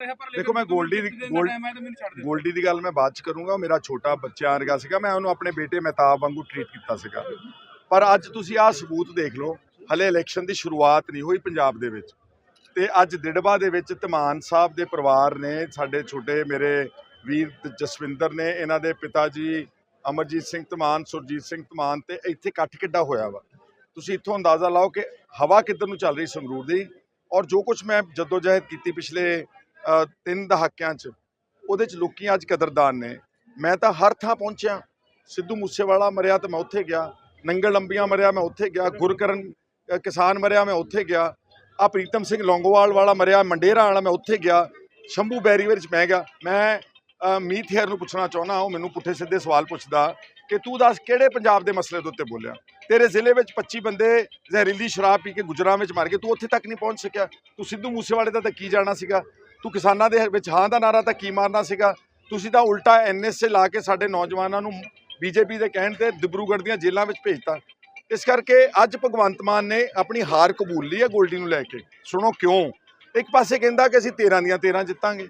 ਰਿਹਾ ਦੇਖੋ ਮੈਂ ਗੋਲਡੀ ਦੀ ਗੋਲਡੀ ਦੀ ਗੱਲ ਮੈਂ ਬਾਅਦ ਚ ਕਰੂੰਗਾ। ਮੇਰਾ ਛੋਟਾ ਬੱਚਾ ਵਰਗਾ ਸੀਗਾ। ਮੈਂ ਉਹਨੂੰ ਆਪਣੇ ਬੇਟੇ ਮਹਿਤਾਬ ਵਾਂਗੂ ਟਰੀਟ ਕੀਤਾ ਸੀਗਾ। ਪਰ ਅੱਜ ਤੁਸੀਂ ਆਹ ਸਬੂਤ ਦੇਖ ਲਓ। ਹਲੇ ਇਲੈਕਸ਼ਨ ਦੀ ਸ਼ੁਰੂਆਤ ਨਹੀਂ ਹੋਈ ਪੰਜਾਬ ਦੇ ਵਿੱਚ। ਤੇ ਅੱਜ ਦਿੜਬਾ ਦੇ ਵਿੱਚ ਧਮਾਨ ਸਾਹਿਬ ਦੇ ਪਰਿਵਾਰ ਨੇ ਸਾਡੇ ਛੋਟੇ ਮੇਰੇ ਵੀਰ ਜਸਵਿੰਦਰ ਨੇ ਇਹਨਾਂ ਦੇ ਪਿਤਾ ਜੀ ਅਮਰਜੀਤ ਸਿੰਘ ਧਮਾਨ ਸੁਰਜੀਤ ਸਿੰਘ ਧਮਾਨ ਤੇ ਇੱਥੇ ਇਕੱਠ ਕਿੱਡਾ ਹੋਇਆ ਵਾ। ਤੁਸੀਂ ਇੱਥੋਂ ਅੰਦਾਜ਼ਾ ਲਾਓ ਕਿ ਹਵਾ ਕਿੱਧਰ ਨੂੰ ਚੱਲ ਰਹੀ ਸੰਗਰੂਰ ਦੀ। ਔਰ ਜੋ ਕੁਝ ਮੈਂ ਜਦੋਂ ਜਹਿਦ ਕੀਤੀ ਪਿਛਲੇ ਤਿੰਨ ਦਹਾਕਿਆਂ 'ਚ ਉਹਦੇ 'ਚ ਲੋਕੀ ਅੱਜ ਕਦਰਦਾਨ ਨੇ। ਮੈਂ ਤਾਂ ਹਰ ਥਾਂ ਪਹੁੰਚਿਆ। ਸਿੱਧੂ ਮੂਸੇਵਾਲਾ ਮਰਿਆ ਤਾਂ ਮੈਂ ਉੱਥੇ ਗਿਆ। ਨੰਗਲ ਲੰਬੀਆਂ ਮਰਿਆ ਮੈਂ ਉੱਥੇ ਗਿਆ। ਗੁਰਕਰਨ ਕਿਸਾਨ ਮਰਿਆ ਮੈਂ ਉੱਥੇ ਗਿਆ। ਆ ਪ੍ਰੀਤਮ ਸਿੰਘ ਲੌਂਗੋਵਾਲ ਵਾਲਾ ਮਰਿਆ। ਮੰਡੇਰਾ ਵਾਲਾ ਮੈਂ ਉੱਥੇ ਗਿਆ। ਸ਼ੰਭੂ ਬੈਰੀਵਰ 'ਚ ਮੈਂ ਗਿਆ। ਮੈਂ ਅ, ਮੀਤ ਹੇਰ ਨੂੰ ਪੁੱਛਣਾ ਚਾਹੁੰਦਾ। ਉਹ ਮੈਨੂੰ ਪੁੱਠੇ ਸਿੱਧੇ ਸਵਾਲ ਪੁੱਛਦਾ ਕਿ ਤੂੰ ਦੱਸ ਕਿਹੜੇ ਪੰਜਾਬ ਦੇ ਮਸਲੇ ਦੇ ਉੱਤੇ ਬੋਲਿਆ? ਤੇਰੇ ਜ਼ਿਲ੍ਹੇ ਵਿੱਚ 25 ਬੰਦੇ ਜ਼ਹਿਰੀਲੀ ਸ਼ਰਾਬ ਪੀ ਕੇ ਗੁਜਰਾਂ ਵਿੱਚ ਮਰ ਗਏ। ਤੂੰ ਉੱਥੇ ਤੱਕ ਨਹੀਂ ਪਹੁੰਚ ਸਕਿਆ। ਤੂੰ ਸਿੱਧੂ ਮੂਸੇਵਾਲੇ ਦਾ ਤਾਂ ਕੀ ਜਾਣਾ ਸੀਗਾ? ਤੂੰ ਕਿਸਾਨਾਂ ਦੇ ਵਿੱਚ ਹਾਂ ਦਾ ਨਾਰਾ ਤਾਂ ਕੀ ਮਾਰਨਾ ਸੀਗਾ? ਤੁਸੀਂ ਤਾਂ ਉਲਟਾ ਐਨਐਸਏ ਲਾ ਕੇ ਸਾਡੇ ਨੌਜਵਾਨਾਂ ਨੂੰ ਬੀਜੇਪੀ ਦੇ ਕਹਿਣ ਤੇ ਦਿਬਰੂਗੜ੍ਹ ਦੀਆਂ ਜੇਲ੍ਹਾਂ ਵਿੱਚ ਭੇਜਤਾ। ਇਸ ਕਰਕੇ ਅੱਜ ਭਗਵੰਤ ਮਾਨ ਨੇ ਆਪਣੀ ਹਾਰ ਕਬੂਲ ਲਈ ਹੈ ਗੋਲਡੀ ਨੂੰ ਲੈ ਕੇ। ਸੁਣੋ ਕਿਉਂ? ਇੱਕ ਪਾਸੇ ਕਹਿੰਦਾ ਕਿ ਅਸੀਂ 13 ਦੀਆਂ 13 ਜਿੱਤਾਂਗੇ।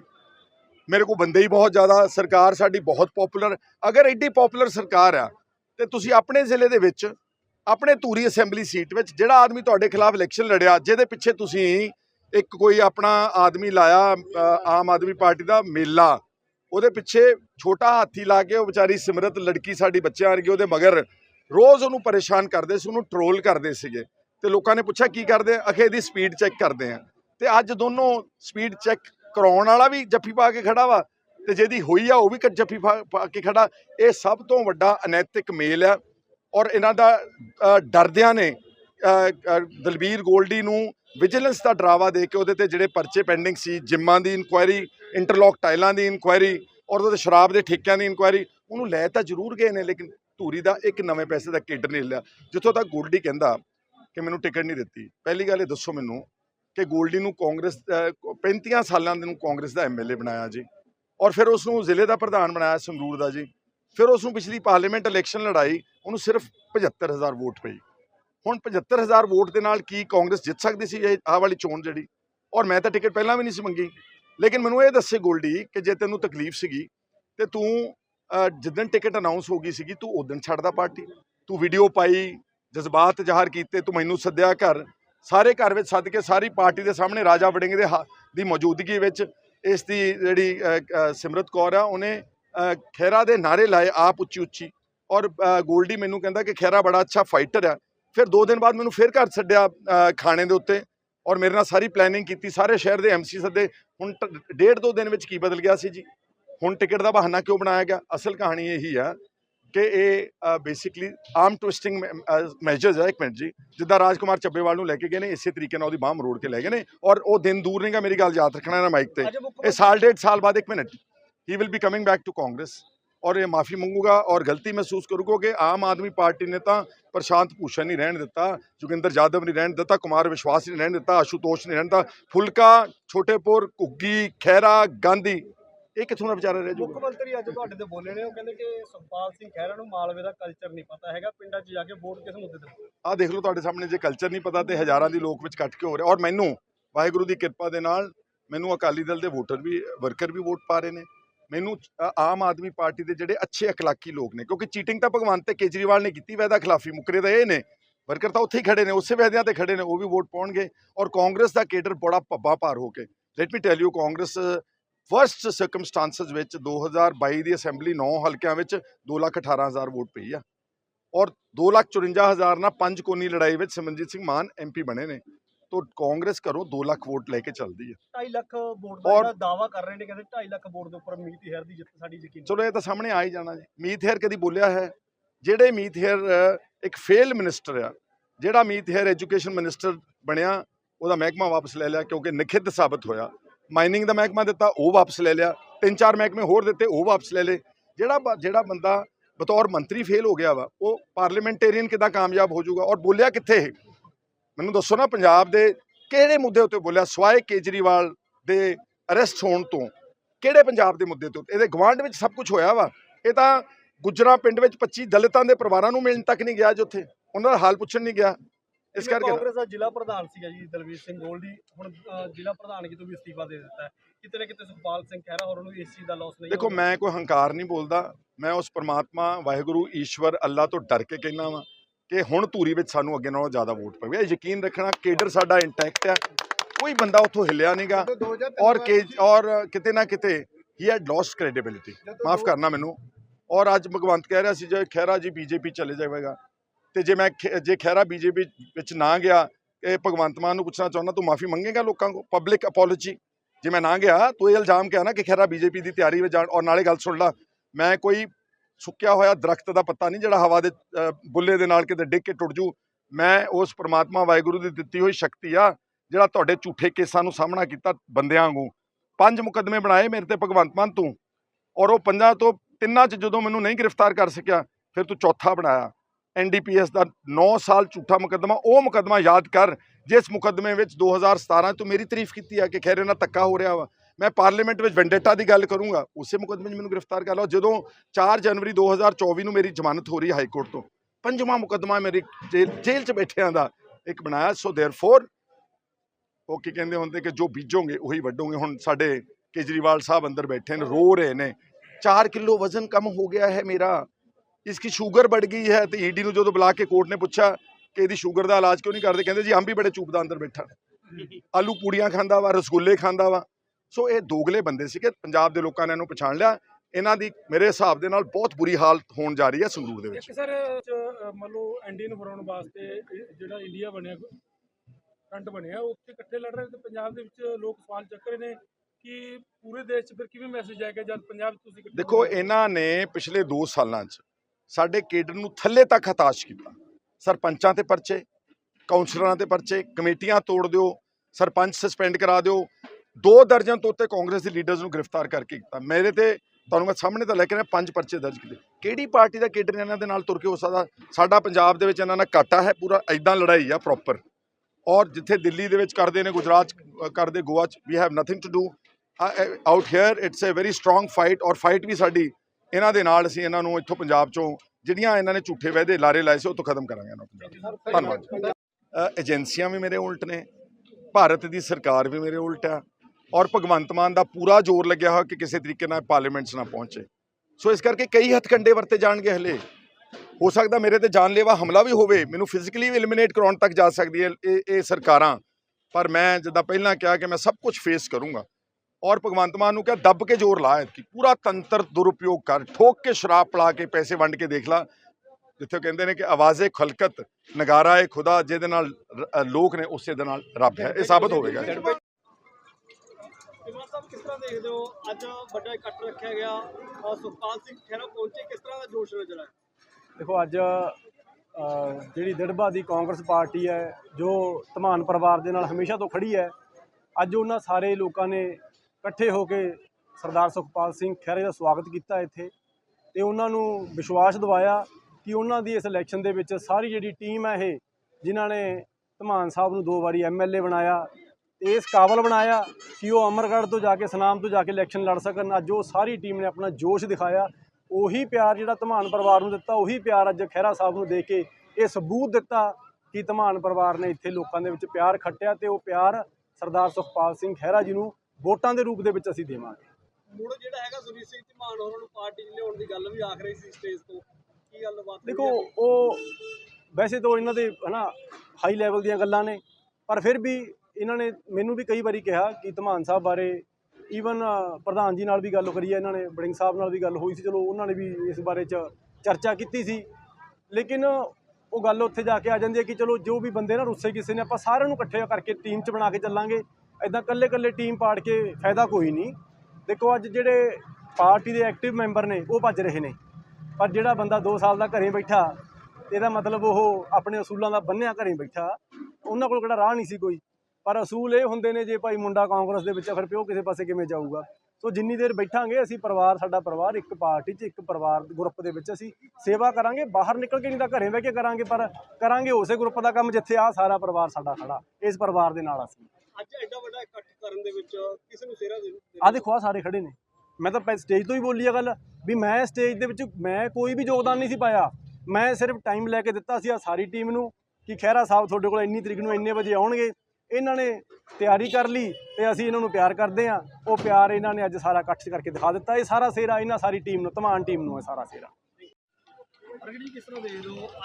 ਮੇਰੇ ਕੋਲ ਬੰਦੇ ਹੀ ਬਹੁਤ ਜ਼ਿਆਦਾ, ਸਰਕਾਰ ਸਾਡੀ ਬਹੁਤ ਪਪੂਲਰ ਅਗਰ ਐਡੀ ਪਪੂਲਰ ਸਰਕਾਰ ਆ, ਤੇ ਤੁਸੀਂ ਆਪਣੇ ਜ਼ਿਲ੍ਹੇ ਦੇ ਵਿੱਚ, ਆਪਣੇ ਧੂਰੀ ਅਸੈਂਬਲੀ ਸੀਟ ਵਿੱਚ, ਜਿਹੜਾ ਆਦਮੀ ਤੁਹਾਡੇ ਖਿਲਾਫ ਇਲੈਕਸ਼ਨ ਲੜਿਆ, ਜਿਹਦੇ ਪਿੱਛੇ ਤੁਸੀਂ ਇੱਕ ਕੋਈ ਆਪਣਾ ਆਦਮੀ ਲਾਇਆ ਆਮ ਆਦਮੀ ਪਾਰਟੀ ਦਾ ਮੇਲਾ, ਉਹਦੇ ਪਿੱਛੇ ਛੋਟਾ ਹਾਥੀ ਲਾ ਕੇ ਉਹ ਵਿਚਾਰੀ ਸਿਮਰਤ ਲੜਕੀ ਸਾਡੀ ਬੱਚਿਆਂ ਵਰਗੀ ਉਹਦੇ ਮਗਰ, ਰੋਜ਼ ਉਹਨੂੰ ਪਰੇਸ਼ਾਨ ਕਰਦੇ ਸੀ, ਉਹਨੂੰ ਟਰੋਲ ਕਰਦੇ ਸੀਗੇ ਤੇ ਲੋਕਾਂ ਨੇ ਪੁੱਛਿਆ ਕੀ ਕਰਦੇ ਆ? ਅਖੇ ਇਹਦੀ ਸਪੀਡ ਚੈੱਕ ਕਰਦੇ ਆ। ਤੇ ਅੱਜ ਦੋਨੋਂ ਸਪੀਡ ਚੈੱਕ ਕਰਾਉਣ ਵਾਲਾ ਵੀ ਜੱਫੀ ਪਾ ਕੇ ਖੜਾ ਵਾ ਤੇ ਜਿਹਦੀ ਹੋਈ ਆ, ਉਹ ਵੀ ਕ- ਜੱਫੀ ਪਾ ਕੇ ਖੜਾ। ਇਹ ਸਭ ਤੋਂ ਵੱਡਾ ਅਨੈਤਿਕ ਮੇਲ ਆ ਔਰ ਇਹਨਾਂ ਦਾ ਡਰਦਿਆਂ ਨੇ ਦਲਬੀਰ ਗੋਲਡੀ ਨੂੰ ਵਿਜੀਲੈਂਸ ਦਾ ਡਰਾਵਾ ਦੇ ਕੇ ਉਹਦੇ ਤੇ ਜਿਹੜੇ ਪਰਚੇ ਪੈਂਡਿੰਗ ਸੀ ਜਿੰਮਾਂ ਦੀ ਇਨਕੁਆਇਰੀ ਇੰਟਰਲੌਕ ਟਾਈਲਾਂ ਦੀ ਇਨਕੁਆਇਰੀ ਔਰ ਉਹਦੇ ਸ਼ਰਾਬ ਦੇ ਠੇਕਿਆਂ ਦੀ ਇਨਕੁਆਇਰੀ ਉਹਨੂੰ ਲੈ ਤਾਂ ਜ਼ਰੂਰ ਗਏ ਨੇ ਲੇਕਿਨ ਧੂਰੀ ਦਾ ਇੱਕ ਨਵੇਂ ਪੈਸੇ ਦਾ ਕਿੱਡ ਨਹੀਂ ਲਿਆ। ਜਿੱਥੋਂ ਤੱਕ ਗੋਲਡੀ ਕਹਿੰਦਾ ਕਿ ਮੈਨੂੰ ਟਿਕਟ ਨਹੀਂ ਦਿੱਤੀ। ਪਹਿਲੀ ਗੱਲ ਇਹ ਦੱਸੋ ਮੈਨੂੰ ਕਿ ਗੋਲਡੀ ਨੂੰ ਕਾਂਗਰਸ ਅ, 35 ਸਾਲਾਂ ਦੇ ਨੂੰ ਕਾਂਗਰਸ ਦਾ ਐਮਐਲਏ ਬਣਾਇਆ ਜੀ ਔਰ ਫਿਰ ਉਸ ਨੂੰ ਜ਼ਿਲ੍ਹੇ ਦਾ ਪ੍ਰਧਾਨ ਬਣਾਇਆ ਸੰਗਰੂਰ ਦਾ ਜੀ। ਫਿਰ ਉਸ ਨੂੰ ਪਿਛਲੀ ਪਾਰਲੀਮੈਂਟ ਇਲੈਕਸ਼ਨ ਲੜਾਈ ਉਹਨੂੰ ਸਿਰਫ 75000 ਵੋਟ ਪਈ। ਹੁਣ 75000 ਵੋਟ ਦੇ ਨਾਲ ਕੀ ਕਾਂਗਰਸ ਜਿੱਤ ਸਕਦੀ ਸੀ ਇਹ ਆਹ ਵਾਲੀ ਚੋਣ ਜਿਹੜੀ? ਔਰ ਮੈਂ ਤਾਂ ਟਿਕਟ ਪਹਿਲਾਂ ਵੀ ਨਹੀਂ ਸੀ ਮੰਗੀ। ਲੇਕਿਨ ਮੈਨੂੰ ਇਹ ਦੱਸੇ ਗੋਲਡੀ ਕਿ ਜੇ ਤੈਨੂੰ ਤਕਲੀਫ ਸੀਗੀ ਤੇ ਤੂੰ ਜਿੱਦਣ ਟਿਕਟ ਅਨਾਉਂਸ ਹੋ ਗਈ ਸੀਗੀ ਤੂੰ ਉਦੋਂ ਛੱਡਦਾ ਪਾਰਟੀ। ਤੂੰ ਵੀਡੀਓ ਪਾਈ ਜਜ਼ਬਾਤ ਜ਼ਾਹਰ ਕੀਤੇ ਤੂੰ ਮੈਨੂੰ ਸੱਦਿਆ ਘਰ। ਸਾਰੇ ਘਰ ਵਿੱਚ ਸੱਦ ਕੇ ਸਾਰੀ ਪਾਰਟੀ ਦੇ ਸਾਹਮਣੇ ਰਾਜਾ ਵੜਿੰਗ ਦੇ ਹਾ- ਦੀ ਮੌਜੂਦਗੀ ਵਿੱਚ ਇਸ ਦੀ ਜਿਹੜੀ ਸਿਮਰਤ ਕੌਰ ਆ ਉਹਨੇ ਅ, ਖਹਿਰਾ ਦੇ ਨਾਰੇ ਲਾਏ ਆਪ ਉੱਚੀ ਉੱਚੀ ਔਰ ਗੋਲਡੀ ਮੈਨੂੰ ਕਹਿੰਦਾ ਕਿ ਖਹਿਰਾ ਬੜਾ ਅੱਛਾ ਫਾਈਟਰ ਆ। ਫਿਰ ਦੋ ਦਿਨ ਬਾਅਦ ਮੈਨੂੰ ਫਿਰ ਘਰ ਛੱਡਿਆ ਖਾਣੇ ਦੇ ਉੱਤੇ ਔਰ ਮੇਰੇ ਨਾਲ ਸਾਰੀ ਪਲੈਨਿੰਗ ਕੀਤੀ ਸਾਰੇ ਸ਼ਹਿਰ ਦੇ ਐਮਸੀ ਸੱਦੇ। ਹੁਣ ਡੇਢ ਦੋ ਦਿਨ ਵਿੱਚ ਕੀ ਬਦਲ ਗਿਆ ਸੀ ਜੀ? ਹੁਣ ਟਿਕਟ ਦਾ ਬਹਾਨਾ ਕਿਉਂ ਬਣਾਇਆ ਗਿਆ? ਅਸਲ ਕਹਾਣੀ ਇਹੀ ਆ ਕਿ ਇਹ ਬੇਸਿਕਲੀ ਆਰਮ ਟਵਿਸਟਿੰਗ ਮੈਜਰਸ ਹੈ ਇੱਕ ਮਿੰਟ ਜੀ। ਜਿੱਦਾਂ ਰਾਜਕੁਮਾਰ ਚੱਬੇਵਾਲ ਨੂੰ ਲੈ ਕੇ ਗਏ ਨੇ ਇਸੇ ਤਰੀਕੇ ਨਾਲ ਉਹਦੀ ਬਾਹ ਮਰੋੜ ਕੇ ਲੈ ਗਏ ਨੇ ਔਰ ਉਹ ਦਿਨ ਦੂਰ ਨਹੀਂਗਾ ਮੇਰੀ ਗੱਲ ਯਾਦ ਰੱਖਣਾ ਨਾ ਮਾਈਕ ਤੇ। ਇਹ ਸਾਲ ਡੇਢ ਸਾਲ ਬਾਅਦ ਇੱਕ minute. He will be coming back to Congress ਔਰ ਇਹ ਮਾਫੀ ਮੰਗੂਗਾ ਔਰ ਗਲਤੀ ਮਹਿਸੂਸ ਕਰੂਗਾ ਕਿ ਆਮ ਆਦਮੀ ਪਾਰਟੀ ਨੇ ਤਾਂ ਪ੍ਰਸ਼ਾਂਤ ਭੂਸ਼ਣ ਨਹੀਂ ਰਹਿਣ ਦਿੱਤਾ ਜੋਗਿੰਦਰ ਜਾਦਵ ਨਹੀਂ ਰਹਿਣ ਦਿੱਤਾ ਕੁਮਾਰ ਵਿਸ਼ਵਾਸ ਨਹੀਂ ਰਹਿਣ ਦਿੱਤਾ ਆਸ਼ੂਤੋਸ਼ ਨਹੀਂ ਰਹਿਣ ਦਿੱਤਾ। ਫੁਲਕਾ ਛੋਟੇਪੁਰ ਘੁੱਗੀ ਖੈਰਾ ਗਾਂਧੀ ਇਹ ਕਿੱਥੋਂ ਦਾ ਵਿਚਾਰਾ ਰਹਿ ਮੁੱਖ ਜਾਊਗਾ ਮੰਤਰੀ ਅੱਜ ਤੁਹਾਡੇ ਤੇ ਬੋਲੇ ਨੇ ਉਹ ਕਹਿੰਦੇ ਕਿ ਸੁਖਪਾਲ ਸਿੰਘ ਖਹਿਰਾ ਨੂੰ ਮਾਲਵੇ ਦਾ ਕਲਚਰ ਨਹੀਂ ਪਤਾ ਹੈਗਾ ਪਿੰਡਾਂ 'ਚ ਜਾ ਕੇ ਵੋਟ ਕਿਸ ਮੁੱਦੇ ਤੇ ਆਹ ਦੇਖ ਲਓ ਤੁਹਾਡੇ ਸਾਹਮਣੇ ਜੇ ਕਲਚਰ ਨਹੀਂ ਪਤਾ ਤੇ ਹਜ਼ਾਰਾਂ ਦੀ ਲੋਕ ਵਿੱਚ ਇਕੱਠ ਕੇ ਹੋ ਰਿਹਾ। ਔਰ ਮੈਨੂੰ ਵਾਹਿਗੁਰੂ ਦੀ ਕਿਰਪਾ ਦੇ ਨਾਲ ਮੈਨੂੰ ਅਕਾਲੀ ਦਲ ਦੇ ਵੋਟਰ ਵੀ ਵਰਕਰ ਵੀ ਵੋਟ ਪਾ ਰਹੇ ਨੇ। ਮੈਨੂੰ ਆਮ ਆਦਮੀ ਪਾਰਟੀ ਦੇ ਜਿਹੜੇ ਅੱਛੇ ਅਖਲਾਕੀ ਲੋਕ ਨੇ, ਕਿਉਂਕਿ ਚੀਟਿੰਗ ਤਾਂ ਭਗਵੰਤ ਤੇ ਕੇਜਰੀਵਾਲ ਨੇ ਕੀਤੀ ਵਾਅਦਾ ਖਿਲਾਫੀ ਮੁਕਰੇ ਤਾਂ ਇਹ ਨੇ, ਵਰਕਰ ਤਾਂ ਉੱਥੇ ਹੀ ਖੜੇ ਨੇ, ਉਸੇ ਵਾਅਦਿਆਂ ਤੇ ਖੜੇ ਨੇ, ਉਹ ਵੀ ਵੋਟ ਪਾਉਣਗੇ ਔਰ ਕਾਂਗਰਸ ਦਾ ਕੇਡਰ ਬੜਾ ਪੱਬਾ ਪਾਰ ਹੋ ਕੇ let me tell you Congress first circumstances ਵਿੱਚ 2022 ਦੀ ਅਸੈਂਬਲੀ 9 ਹਲਕਿਆਂ ਵਿੱਚ 218000 ਵੋਟ ਪਈ ਆ, ਔਰ 254000 ਨਾਲ ਪੰਜ ਕੋਨੀ ਲੜਾਈ ਵਿੱਚ ਸਿਮਰਨਜੀਤ ਸਿੰਘ ਮਾਨ ਐਮਪੀ ਬਣੇ ਨੇ ਤੋਂ ਕਾਂਗਰਸ ਘਰੋਂ 2 ਲੱਖ ਵੋਟ ਲੈ ਕੇ ਚੱਲਦੀ ਹੈ 2.5 ਲੱਖ ਵੋਟ ਦਾ ਜਿਹੜਾ ਦਾਵਾ ਕਰ ਰਹੇ ਨੇ ਕਹਿੰਦੇ 2.5 ਲੱਖ ਵੋਟ ਦੇ ਉੱਪਰ ਮੀਤ ਹੈਰ ਦੀ ਜਿੱਤ ਸਾਡੀ ਯਕੀਨ ਚਲੋ ਇਹ ਤਾਂ ਸਾਹਮਣੇ ਆ ਹੀ ਜਾਣਾ ਜੀ ਮੀਤ ਹੇਅਰ ਕਦੀ ਬੋਲਿਆ ਹੈ ਜਿਹੜੇ ਮੀਤ ਹੇਅਰ ਅ, ਇੱਕ ਫੇਲ ਮਿਨਿਸਟਰ ਆ ਜਿਹੜਾ ਮੀਤ ਹੇਅਰ ਐਜੂਕੇਸ਼ਨ ਮਿਨਿਸਟਰ ਬਣਿਆ ਉਹਦਾ ਮਹਿਕਮਾ ਵਾਪਸ ਲੈ ਲਿਆ ਕਿਉਂਕਿ ਨਖਿੱਧ ਸਾਬਤ ਹੋਇਆ ਮਾਈਨਿੰਗ ਦਾ ਮਹਿਕਮਾ ਦਿੱਤਾ ਉਹ ਵਾਪਸ ਲੈ ਲਿਆ ਤਿੰਨ ਚਾਰ ਮਹਿਕਮੇ ਹੋਰ ਦਿੱਤੇ ਉਹ ਵਾਪਸ ਲੈ ਲਏ ਜਿਹੜਾ ਜਿਹੜਾ ਬੰਦਾ ਬਤੌਰ ਮੰਤਰੀ ਫੇਲ ਹੋ ਗਿਆ ਵਾ ਉਹ ਪਾਰਲੀਮੈਂਟੇਰੀਅਨ ਕਿਦਾਂ ਕਾਮਯਾਬ ਹੋ ਜਾਊਗਾ ਔਰ ਬੋਲਿਆ ਕਿੱਥੇ ਇਹ? ਮੈਨੂੰ ਦੱਸੋ ਨਾ ਪੰਜਾਬ ਦੇ ਕਿਹੜੇ ਮੁੱਦੇ ਉੱਤੇ ਬੋਲਿਆ? ਸਵਾਏ ਕੇਜਰੀਵਾਲ ਦੇ ਅਰੈਸਟ ਹੋਣ ਤੋਂ ਕਿਹੜੇ ਪੰਜਾਬ ਦੇ ਮੁੱਦੇ ਤੇ? ਇਹਦੇ ਗਵਾਂਢ ਵਿੱਚ ਸਭ ਕੁਝ ਹੋਇਆ ਵਾ। ਇਹ ਤਾਂ ਗੁਜਰਾ ਪਿੰਡ ਵਿੱਚ 25 ਦਲਿਤਾਂ ਦੇ ਪਰਿਵਾਰਾਂ ਨੂੰ ਮਿਲਣ ਤੱਕ ਨਹੀਂ ਗਿਆ ਜੀ ਉੱਥੇ। ਉਹਨਾਂ ਦਾ ਹਾਲ ਪੁੱਛਣ ਨਹੀਂ ਗਿਆ। ਇਸ ਕਰਕੇ ਕਾਂਗਰਸ ਦਾ ਜ਼ਿਲ੍ਹਾ ਪ੍ਰਧਾਨ ਸੀਗਾ ਜੀ ਦਲਵੀਰ ਸਿੰਘ ਗੋਲਡੀ। ਹੁਣ ਜ਼ਿਲ੍ਹਾ ਪ੍ਰਧਾਨਗੀ ਤੋਂ ਵੀ ਅਸਤੀਫਾ ਦੇ ਦਿੱਤਾ ਹੈ। ਕਿਤੇ ਨਾ ਕਿਤੇ ਸੁਖਪਾਲ ਸਿੰਘ ਖਹਿਰਾ ਹੋਰਾਂ ਨੂੰ ਇਸ ਚੀਜ਼ ਦਾ ਲਾਸ ਨਹੀਂ ਦੇਖੋ। ਮੈਂ ਕੋਈ ਹੰਕਾਰ ਨਹੀਂ ਬੋਲਦਾ। ਮੈਂ ਉਸ ਪ੍ਰਮਾਤਮਾ ਵਾਹਿਗੁਰੂ ਈਸ਼ਵਰ ਅੱਲਾ ਤੋਂ ਡਰ ਕੇ ਕਹਿਣਾ ਵਾਂ। ਕਿ ਹੁਣ ਧੂਰੀ ਵਿੱਚ ਸਾਨੂੰ ਅੱਗੇ ਨਾਲੋਂ ਜ਼ਿਆਦਾ ਵੋਟ ਪਵੇ ਇਹ ਯਕੀਨ ਰੱਖਣਾ ਕੇਡਰ ਸਾਡਾ ਇੰਟੈਕਟ ਹੈ। ਕੋਈ ਬੰਦਾ ਉੱਥੋਂ ਹਿੱਲਿਆ ਨਹੀਂਗਾ ਔਰ ਕੇ ਔਰ ਕਿਤੇ ਨਾ ਕਿਤੇ ਹੀ ਹੈਡ ਲੋਸਟ ਕ੍ਰੈਡੀਬਿਲਿਟੀ ਮਾਫ ਕਰਨਾ ਮੈਨੂੰ। ਔਰ ਅੱਜ ਭਗਵੰਤ ਕਹਿ ਰਿਹਾ ਸੀ ਜੇ ਖਹਿਰਾ ਜੀ ਬੀਜੇਪੀ ਚਲੇ ਜਾਵੇਗਾ ਤੇ ਜੇ ਮੈਂ ਜੇ ਖਹਿਰਾ ਬੀਜੇਪੀ ਵਿੱਚ ਨਾ ਗਿਆ ਇਹ ਭਗਵੰਤ ਮਾਨ ਨੂੰ ਪੁੱਛਣਾ ਚਾਹੁੰਦਾ ਤੂੰ ਮਾਫੀ ਮੰਗੇਗਾ ਲੋਕਾਂ ਕੋ ਪਬਲਿਕ ਅਪੋਲੋਜੀ ਜੇ ਮੈਂ ਨਾ ਗਿਆ ਤੂੰ ਇਹ ਇਲਜ਼ਾਮ ਕਿਹਾ ਨਾ ਕਿ ਖਹਿਰਾ ਬੀਜੇਪੀ ਦੀ ਤਿਆਰੀ ਵਿੱਚ ਜਾਣ ਔਰ ਨਾਲੇ ਗੱਲ ਸੁਣ ਲਾ ਮੈਂ ਕੋਈ ਸੁੱਕਿਆ ਹੋਇਆ ਦਰਖਤ ਦਾ ਪੱਤਾ ਨਹੀਂ ਜਿਹੜਾ ਹਵਾ ਦੇ ਬੁੱਲੇ ਦੇ ਨਾਲ ਕਿਤੇ ਡਿੱਗ ਕੇ ਟੁੱਟ ਜੂ। ਮੈਂ ਉਸ ਪ੍ਰਮਾਤਮਾ ਵਾਹਿਗੁਰੂ ਦੀ ਦਿੱਤੀ ਹੋਈ ਸ਼ਕਤੀ ਆ, ਜਿਹੜਾ ਤੁਹਾਡੇ ਝੂਠੇ ਕੇਸਾਂ ਨੂੰ ਸਾਹਮਣਾ ਕੀਤਾ ਬੰਦਿਆਂ ਵਾਂਗੂ। ਪੰਜ ਮੁਕੱਦਮੇ ਬਣਾਏ ਮੇਰੇ ਤੇ ਭਗਵੰਤ ਮਾਨ ਤੂੰ। ਔਰ ਉਹ ਪੰਜਾਂ ਤੋਂ ਤਿੰਨਾਂ 'ਚ ਜਦੋਂ ਮੈਨੂੰ ਨਹੀਂ ਗ੍ਰਿਫਤਾਰ ਕਰ ਸਕਿਆ, ਫਿਰ ਤੂੰ ਚੌਥਾ ਬਣਾਇਆ। ਐਨਡੀਪੀਐਸ ਦਾ 9 ਸਾਲ ਝੂਠਾ ਮੁਕੱਦਮਾ, ਉਹ ਮੁਕੱਦਮਾ ਯਾਦ ਕਰ, ਜਿਸ ਮੁਕੱਦਮੇ ਵਿੱਚ 2017 ਤੋਂ ਮੇਰੀ ਤਾਰੀਫ ਕੀਤੀ ਆ ਕਿ ਖੈਰੇ ਨਾਲ ਧੱਕਾ ਹੋ ਰਿਹਾ ਵਾ। ਮੈਂ ਪਾਰਲੀਮੈਂਟ ਵਿੱਚ ਵੈਂਡੇਟਾ ਦੀ ਗੱਲ ਕਰੂੰਗਾ, ਉਸੇ ਮੁਕਦਮੇ 'ਚ ਮੈਨੂੰ ਗ੍ਰਿਫਤਾਰ ਕਰ ਲਓ। ਜਦੋਂ 4 ਜਨਵਰੀ 2024 ਨੂੰ ਮੇਰੀ ਜ਼ਮਾਨਤ ਹੋ ਰਹੀ ਹਾਈ ਕੋਰਟ ਤੋਂ, ਪੰਜਵਾਂ ਮੁਕਦਮਾ ਮੇਰੀ ਜੇਲ੍ਹ 'ਚ ਬੈਠਿਆਂ ਦਾ ਇੱਕ ਬਣਾਇਆ। ਸੋ देयरफॉर ਉਹ ਕੀ ਕਹਿੰਦੇ ਹੁੰਦੇ ਕਿ ਜੋ ਬੀਜੋਗੇ, ਉਹੀ ਵੱਡੋਗੇ ਹੁਣ ਸਾਡੇ ਕੇਜਰੀਵਾਲ ਸਾਹਿਬ ਅੰਦਰ ਬੈਠੇ ਨੇ, ਰੋ ਰਹੇ ਨੇ। 4 ਕਿਲੋ ਵਜ਼ਨ ਕਮ ਹੋ ਗਿਆ ਹੈ ਮੇਰਾ। ਇਸ ਕੀ ਸ਼ੂਗਰ ਵੱਡ ਗਈ ਹੈ ਤੇ ਈਡੀ ਨੂੰ ਜਦੋਂ ਬੁਲਾ ਕੇ ਕੋਰਟ ਨੇ ਪੁੱਛਿਆ ਕਿ ਇਹਦੀ ਸ਼ੂਗਰ ਦਾ ਇਲਾਜ ਕਿਉਂ ਨਹੀਂ ਕਰਦੇ, ਕਹਿੰਦੇ ਜੀ, ਆਮ ਵੀ ਬੜੇ ਚੂਪ ਦਾ ਅੰਦਰ ਬੈਠਾ। ਆਲੂ ਪੂੜੀਆਂ ਖਾਂਦਾ ਵਾ, ਰਸਗੁੱਲੇ ਖਾਂਦਾ ਵਾ। ਸੋ ਇਹ ਦੋਗਲੇ ਬੰਦੇ ਸੀਗੇ ਪੰਜਾਬ ਦੇ ਲੋਕਾਂ ਨੇ ਇਹਨੂੰ ਪਛਾਣ ਲਿਆ। ਇਹਨਾਂ ਦੀ ਮੇਰੇ ਹਿਸਾਬ ਦੇ ਨਾਲ ਬਹੁਤ ਬੁਰੀ ਹਾਲਤ ਹੋਣ ਜਾ ਰਹੀ ਹੈ ਸੰਗਰੂਰ ਦੇ ਵਿੱਚ। ਸਰ ਮੰਨ ਲਓ ਐਨਡੀ ਨੂੰ ਹਰਾਉਣ ਵਾਸਤੇ ਜਿਹੜਾ ਇੰਡੀਆ ਬਣਿਆ ਫਰੰਟ ਬਣਿਆ ਉੱਥੇ ਇਕੱਠੇ ਲੜ ਰਹੇ ਤੇ ਪੰਜਾਬ ਦੇ ਵਿੱਚ ਲੋਕ ਸਵਾਲ ਚੱਕ ਰਹੇ ਨੇ ਕਿ ਪੂਰੇ ਦੇਸ਼ 'ਚ ਫਿਰ ਕਿਵੇਂ ਮੈਸੇਜ ਆਏਗਾ ਜਦ ਪੰਜਾਬ ਤੁਸੀਂ ਦੇਖੋ? ਇਹਨਾਂ ਨੇ ਪਿਛਲੇ 2 ਸਾਲਾਂ 'ਚ ਸਾਡੇ ਕੇਡਰ ਨੂੰ ਥੱਲੇ ਤੱਕ ਹਤਾਸ਼ ਕੀਤਾ। ਸਰਪੰਚਾਂ ਤੇ ਪਰਚੇ ਕਾਉਂਸਲਰਾਂ ਤੇ ਪਰਚੇ ਕਮੇਟੀਆਂ ਤੋੜ ਦਿਓ ਸਰਪੰਚ ਸਸਪੈਂਡ ਕਰਾ ਦਿਓ ਦੋ ਦਰਜਨ ਤੋਂ ਉੱਤੇ ਕਾਂਗਰਸ ਦੇ ਲੀਡਰਸ ਨੂੰ ਗ੍ਰਿਫਤਾਰ ਕਰਕੇ ਕੀਤਾ। ਮੇਰੇ ਤੇ ਤੁਹਾਨੂੰ ਮੈਂ ਸਾਹਮਣੇ ਤਾਂ ਲੈ ਕੇ ਆਇਆ ਪੰਜ ਪਰਚੇ ਦਰਜ ਕੀਤੇ। ਕਿਹੜੀ ਪਾਰਟੀ ਦਾ ਕੇਡਰ ਇਹਨਾਂ ਦੇ ਨਾਲ ਤੁਰ ਕੇ ਹੋ ਸਕਦਾ? ਸਾਡਾ ਪੰਜਾਬ ਦੇ ਵਿੱਚ ਇਹਨਾਂ ਨਾਲ ਘਾਟਾ ਹੈ ਪੂਰਾ ਐਦਾਂ ਲੜਾਈ ਆ ਪ੍ਰੋਪਰ ਔਰ ਜਿੱਥੇ ਦਿੱਲੀ ਦੇ ਵਿੱਚ ਕਰਦੇ ਨੇ ਗੁਜਰਾਤ 'ਚ, ਕਰਦੇ ਗੋਆ ਚ we have nothing to do out here it's a very strong fight ਔਰ ਫਾਈਟ ਵੀ ਸਾਡੀ ਇਹਨਾਂ ਦੇ ਨਾਲ ਅਸੀਂ ਇਹਨਾਂ ਨੂੰ ਇੱਥੋਂ ਪੰਜਾਬ ਚੋਂ ਜਿਹੜੀਆਂ ਇਹਨਾਂ ਨੇ ਝੂਠੇ ਵਾਅਦੇ ਲਾਰੇ ਲਾਏ ਸੀ ਉਹ ਤੋਂ ਖਤਮ ਕਰਾਂਗੇ ਇਹਨਾਂ ਪੰਜਾਬ ਧੰਨਵਾਦ ਏਜੰਸੀਆਂ ਵੀ ਮੇਰੇ ਉਲਟ ਨੇ ਭਾਰਤ ਦੀ ਸਰਕਾਰ ਵੀ ਮੇਰੇ ਉਲਟ ਆ। ਔਰ ਭਗਵੰਤ ਮਾਨ ਦਾ ਪੂਰਾ ਜ਼ੋਰ ਲੱਗਿਆ ਹੋਇਆ ਕਿ ਕਿਸੇ ਤਰੀਕੇ ਨਾਲ ਪਾਰਲੀਮੈਂਟ 'ਚ ਨਾ ਪਹੁੰਚੇ। ਸੋ ਇਸ ਕਰਕੇ ਕਈ ਹੱਥਕੰਡੇ ਵਰਤੇ ਜਾਣਗੇ ਹਲੇ। ਹੋ ਸਕਦਾ ਮੇਰੇ ਤੇ ਜਾਨਲੇਵਾ ਹਮਲਾ ਵੀ ਹੋਵੇ, ਮੈਨੂੰ ਫਿਜ਼ੀਕਲੀ ਵੀ ਐਲੀਮੀਨੇਟ ਕਰਾਉਣ ਤੱਕ ਜਾ ਸਕਦੀ ਹੈ ਇਹ ਇਹ ਸਰਕਾਰਾਂ। ਪਰ ਮੈਂ ਜਿੱਦਾਂ ਪਹਿਲਾਂ ਕਿਹਾ ਕਿ ਮੈਂ ਸਭ ਕੁਝ ਫੇਸ ਕਰੂੰਗਾ। ਔਰ ਭਗਵੰਤ ਮਾਨ ਨੂੰ ਕਿਹਾ, ਦੱਬ ਕੇ ਜ਼ੋਰ ਲਾ ਕਿ ਪੂਰਾ ਤੰਤਰ ਦੁਰਉਪਯੋਗ ਕਰ, ਠੋਕ ਕੇ ਸ਼ਰਾਬ ਪਿਲਾ ਕੇ ਪੈਸੇ ਵੰਡ ਕੇ ਦੇਖ ਲਾ। ਜਿੱਥੇ ਉਹ ਕਹਿੰਦੇ ਨੇ ਕਿ ਆਵਾਜ਼ੇ ਖਲਕਤ, ਨਗਾਰਾ ਏ ਖੁਦਾ, ਜਿਹਦੇ ਨਾਲ ਲੋਕ ਨੇ ਉਸੇ ਦੇ ਨਾਲ ਰੱਬ ਹੈ। ਇਹ ਸਾਬਤ ਹੋਵੇਗਾ। ਤਰ੍ਹਾਂ ਦੇਖਦੇ ਹੋ? ਅੱਜ ਵੱਡਾ ਇਕੱਠ ਰੱਖਿਆ ਗਿਆ। ਅ, ਸੁਖਪਾਲ ਸਿੰਘ ਖਹਿਰਾ ਪਹੁੰਚੇ ਕਿਸ ਤਰ੍ਹਾਂ ਦਾ ਜੋਸ਼ ਨਜ਼ਰ ਆਇਆ? ਦੇਖੋ ਅੱਜ ਜਿਹੜੀ ਦਿੜਬਾ ਦੀ ਕਾਂਗਰਸ ਪਾਰਟੀ ਹੈ ਜੋ ਧਮਾਨ ਪਰਿਵਾਰ ਦੇ ਨਾਲ ਹਮੇਸ਼ਾ ਤੋਂ ਖੜੀ ਹੈ ਅੱਜ ਉਹਨਾਂ ਸਾਰੇ ਲੋਕਾਂ ਨੇ ਇਕੱਠੇ ਹੋ ਕੇ ਸਰਦਾਰ ਸੁਖਪਾਲ ਸਿੰਘ ਖਹਿਰੇ ਦਾ ਸਵਾਗਤ ਕੀਤਾ ਇੱਥੇ ਤੇ ਉਹਨਾਂ ਨੂੰ ਵਿਸ਼ਵਾਸ ਦਿਵਾਇਆ ਕਿ ਉਹਨਾਂ ਦੀ ਇਸ ਇਲੈਕਸ਼ਨ ਦੇ ਵਿੱਚ ਸਾਰੀ ਜਿਹੜੀ ਟੀਮ ਹੈ ਇਹ ਜਿਨ੍ਹਾਂ ਨੇ ਧਮਾਨ ਸਾਹਿਬ ਨੂੰ ਦੋ ਵਾਰੀ ਐਮਐਲਏ ਬਣਾਇਆ ਇਸ ਕਾਬਲ ਬਣਾਇਆ ਕਿ ਉਹ ਅਮਰਗੜ੍ਹ ਤੋਂ ਜਾ ਕੇ ਸਨਾਮ ਤੋਂ ਜਾ ਕੇ ਇਲੈਕਸ਼ਨ ਲੜ ਸਕਣ। ਅੱਜ ਉਹ ਸਾਰੀ ਟੀਮ ਨੇ ਆਪਣਾ ਜੋਸ਼ ਦਿਖਾਇਆ। ਉਹੀ ਪਿਆਰ ਜਿਹੜਾ ਧਮਾਨ ਪਰਿਵਾਰ ਨੂੰ ਦਿੱਤਾ ਉਹੀ ਪਿਆਰ ਅੱਜ ਖਹਿਰਾ ਸਾਹਿਬ ਨੂੰ ਦੇ ਕੇ ਇਹ ਸਬੂਤ ਦਿੱਤਾ ਕਿ ਧਮਾਨ ਪਰਿਵਾਰ ਨੇ ਇੱਥੇ ਲੋਕਾਂ ਦੇ ਵਿੱਚ ਪਿਆਰ ਖੱਟਿਆ ਤੇ ਉਹ ਪਿਆਰ ਸਰਦਾਰ ਸੁਖਪਾਲ ਸਿੰਘ ਖਹਿਰਾ ਜੀ ਨੂੰ ਵੋਟਾਂ ਦੇ ਰੂਪ ਦੇ ਵਿੱਚ ਅਸੀਂ ਦੇਵਾਂਗੇ। ਮੁੜ ਜਿਹੜਾ ਹੈਗਾ ਸੁਰਜੀਤ ਸਿੰਘ ਧਮਾਨ ਹੋਰਾਂ ਨੂੰ ਪਾਰਟੀ 'ਚ ਲਿਆਉਣ ਦੀ ਗੱਲ ਵੀ ਆਖ ਰਹੀ ਸੀ ਸਟੇਜ ਤੋਂ। ਕੀ ਗੱਲਬਾਤ ਦੇਖੋ? ਉਹ ਵੈਸੇ ਤਾਂ ਇਹਨਾਂ ਦੇ ਹਨਾ ਹਾਈ ਲੈਵਲ ਦੀਆਂ ਗੱਲਾਂ ਨੇ ਪਰ ਫਿਰ ਵੀ ਇਹਨਾਂ ਨੇ ਮੈਨੂੰ ਵੀ ਕਈ ਵਾਰੀ ਕਿਹਾ ਕਿ ਧਮਾਨ ਸਾਹਿਬ ਬਾਰੇ ਈਵਨ ਪ੍ਰਧਾਨ ਜੀ ਨਾਲ ਵੀ ਗੱਲ ਕਰੀ ਹੈ, ਇਹਨਾਂ ਨੇ ਬੜਿੰਗ ਸਾਹਿਬ ਨਾਲ ਵੀ ਗੱਲ ਹੋਈ ਸੀ, ਚਲੋ ਉਹਨਾਂ ਨੇ ਵੀ ਇਸ ਬਾਰੇ ਚ ਚਰਚਾ ਕੀਤੀ ਸੀ। ਲੇਕਿਨ ਉਹ ਗੱਲ ਉੱਥੇ ਜਾ ਕੇ ਆ ਜਾਂਦੀ ਹੈ ਕਿ ਚਲੋ ਜੋ ਵੀ ਬੰਦੇ ਨਾ ਰੁੱਸੇ ਕਿਸੇ ਨੇ, ਆਪਾਂ ਸਾਰਿਆਂ ਨੂੰ ਇਕੱਠੇ ਕਰਕੇ ਟੀਮ 'ਚ ਬਣਾ ਕੇ ਚੱਲਾਂਗੇ। ਐਦਾਂ ਕੱਲੇ ਕੱਲੇ ਟੀਮ ਪਾੜ ਕੇ ਫਾਇਦਾ ਕੋਈ ਨਹੀਂ। ਦੇਖੋ ਅੱਜ ਜਿਹੜੇ ਪਾਰਟੀ ਦੇ ਐਕਟਿਵ ਮੈਂਬਰ ਨੇ, ਉਹ ਭੱਜ ਰਹੇ ਨੇ। ਪਰ ਜਿਹੜਾ ਬੰਦਾ 2 ਸਾਲ ਦਾ ਘਰੇ ਬੈਠਾ, ਇਹਦਾ ਮਤਲਬ ਉਹ ਆਪਣੇ ਅਸੂਲਾਂ ਦਾ ਬੰਨਿਆ ਘਰੇ ਬੈਠਾ, ਉਹਨਾਂ ਕੋਲ ਕਿਹੜਾ ਰਾਹ ਨਹੀਂ ਸੀ ਕੋਈ। ਪਰ ਅਸੂਲ ਇਹ ਹੁੰਦੇ ਨੇ ਜੇ ਭਾਈ ਮੁੰਡਾ ਕਾਂਗਰਸ ਦੇ ਵਿੱਚ ਫਿਰ ਪਿਓ ਕਿਸੇ ਪਾਸੇ ਕਿਵੇਂ ਜਾਊਗਾ? ਸੋ ਜਿੰਨੀ ਦੇਰ ਬੈਠਾਂਗੇ ਅਸੀਂ ਪਰਿਵਾਰ ਸਾਡਾ ਪਰਿਵਾਰ ਇੱਕ ਪਾਰਟੀ 'ਚ ਇੱਕ ਪਰਿਵਾਰ ਗਰੁੱਪ ਦੇ ਵਿੱਚ ਅਸੀਂ ਸੇਵਾ ਕਰਾਂਗੇ ਬਾਹਰ ਨਿਕਲ ਕੇ ਨਹੀਂ ਤਾਂ ਘਰੇ ਬਹਿ ਕੇ ਕਰਾਂਗੇ ਪਰ ਕਰਾਂਗੇ ਉਸੇ ਗਰੁੱਪ ਦਾ ਕੰਮ ਜਿੱਥੇ ਆ ਸਾਰਾ ਪਰਿਵਾਰ ਸਾਡਾ ਖੜਾ ਇਸ ਪਰਿਵਾਰ ਦੇ ਨਾਲ ਅਸੀਂ। ਅੱਜ ਐਡਾ ਵੱਡਾ ਇਕੱਠ ਕਰਨ ਦੇ ਵਿੱਚ ਕਿਸ ਨੂੰ ਸਿਹਰਾ ਦੇ ਆ ਦੇਖੋ ਆ ਸਾਰੇ ਖੜੇ ਨੇ। ਮੈਂ ਤਾਂ ਸਟੇਜ ਤੋਂ ਹੀ ਬੋਲੀ ਆ ਗੱਲ ਵੀ ਮੈਂ ਸਟੇਜ ਦੇ ਵਿੱਚ ਮੈਂ ਕੋਈ ਵੀ ਯੋਗਦਾਨ ਨਹੀਂ ਸੀ ਪਾਇਆ। ਮੈਂ ਸਿਰਫ ਟਾਈਮ ਲੈ ਕੇ ਦਿੱਤਾ ਸੀ ਆ ਸਾਰੀ ਟੀਮ ਨੂੰ ਕਿ ਖਹਿਰਾ ਸਾਹਿਬ ਤੁਹਾਡੇ ਕੋਲ ਇੰਨੀ ਤਰੀਕ ਨੂੰ ਇੰਨੇ ਵਜੇ ਆਉਣਗੇ। ਇਹਨਾਂ ਨੇ ਤਿਆਰੀ ਕਰ ਲਈ ਤੇ ਅਸੀਂ ਇਹਨਾਂ ਨੂੰ ਪਿਆਰ ਕਰਦੇ ਆ ਉਹ ਪਿਆਰ ਇਹਨਾਂ ਨੇ ਅੱਜ ਸਾਰਾ ਇਕੱਠ ਕਰਕੇ ਦਿਖਾ ਦਿੱਤਾ। ਇਹ ਸਾਰਾ ਸੇਰਾ ਇਹਨਾਂ ਸਾਰੀ ਟੀਮ ਨੂੰ ਧਮਾਨ ਟੀਮ ਨੂੰ ਹੈ ਸਾਰਾ ਸੇਰਾ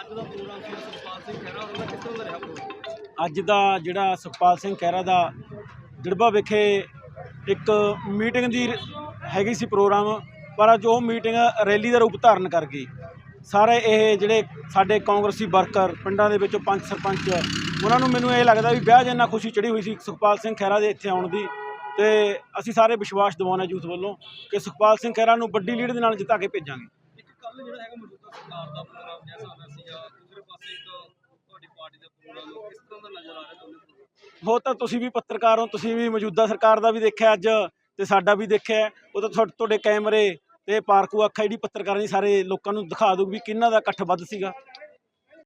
ਅੱਜ ਦਾ ਪ੍ਰੋਗਰਾਮ ਸੀ ਸੁਖਪਾਲ ਸਿੰਘ ਖਹਿਰਾ ਹੋਰਾਂ ਦਾ ਕਿਸ ਤਰ੍ਹਾਂ ਦਾ ਰਿਹਾ ਪ੍ਰੋਗਰਾਮ? ਅੱਜ ਦਾ ਜਿਹੜਾ ਸੁਖਪਾਲ ਸਿੰਘ ਖਹਿਰਾ ਦਾ ਦਿੜਬਾ ਵਿਖੇ ਇੱਕ ਮੀਟਿੰਗ ਦੀ ਹੈਗੀ ਸੀ ਪ੍ਰੋਗਰਾਮ ਪਰ ਅੱਜ ਉਹ ਮੀਟਿੰਗ ਰੈਲੀ ਦਾ ਰੂਪ ਧਾਰਨ ਕਰ ਗਈ। ਸਾਰੇ ਇਹ ਜਿਹੜੇ ਸਾਡੇ ਕਾਂਗਰਸੀ ਵਰਕਰ ਪਿੰਡਾਂ ਦੇ ਵਿੱਚੋਂ ਪੰਚ ਸਰਪੰਚ ਉਹਨਾਂ ਨੂੰ ਮੈਨੂੰ ਇਹ ਲੱਗਦਾ ਵੀ ਵਿਆਹ ਜਿੰਨਾ ਖੁਸ਼ੀ ਚੜੀ ਹੋਈ ਸੀ ਸੁਖਪਾਲ ਸਿੰਘ ਖਹਿਰਾ ਦੇ ਇੱਥੇ ਆਉਣ ਦੀ ਤੇ ਅਸੀਂ ਸਾਰੇ ਵਿਸ਼ਵਾਸ ਦਿਵਾਉਣਾ ਯੂਥ ਵੱਲੋਂ ਕਿ ਸੁਖਪਾਲ ਸਿੰਘ ਖਹਿਰਾ ਨੂੰ ਵੱਡੀ ਲੀਡ ਦੇ ਨਾਲ ਜਿਤਾ ਕੇ ਭੇਜਾਂਗੇ। ਕੱਲ ਜਿਹੜਾ ਹੈਗਾ ਮੌਜੂਦਾ ਸਰਕਾਰ ਦਾ ਪ੍ਰੋਗਰਾਮ ਜੈਸਾ ਹੋਇਆ ਸੀਗਾ ਦੂਸਰੇ ਪਾਸੇ ਇੱਕ ਤੁਹਾਡੀ ਪਾਰਟੀ ਦਾ ਪ੍ਰੋਗਰਾਮ ਕਿਸ ਤਰ੍ਹਾਂ ਦਾ ਨਜ਼ਰ ਆ ਰਿਹਾ ਤੁਹਾਨੂੰ? ਉਹ ਤਾਂ ਤੁਸੀਂ ਵੀ ਪੱਤਰਕਾਰ ਹੋ ਤੁਸੀਂ ਵੀ ਮੌਜੂਦਾ ਸਰਕਾਰ ਦਾ ਵੀ ਦੇਖਿਆ ਅੱਜ ਤੇ ਸਾਡਾ ਵੀ ਦੇਖਿਆ ਉਹ ਤਾਂ ਤੁਹਾਡੇ ਕੈਮਰੇ ਤੇ ਪਾਰਕੂ ਅੱਖਾਂ ਜਿਹੜੀ ਪੱਤਰਕਾਰਾਂ ਦੀ ਸਾਰੇ ਲੋਕਾਂ ਨੂੰ ਦਿਖਾ ਦਊ ਵੀ ਕਿਹਨਾਂ ਦਾ ਇਕੱਠ ਵੱਧ ਸੀਗਾ।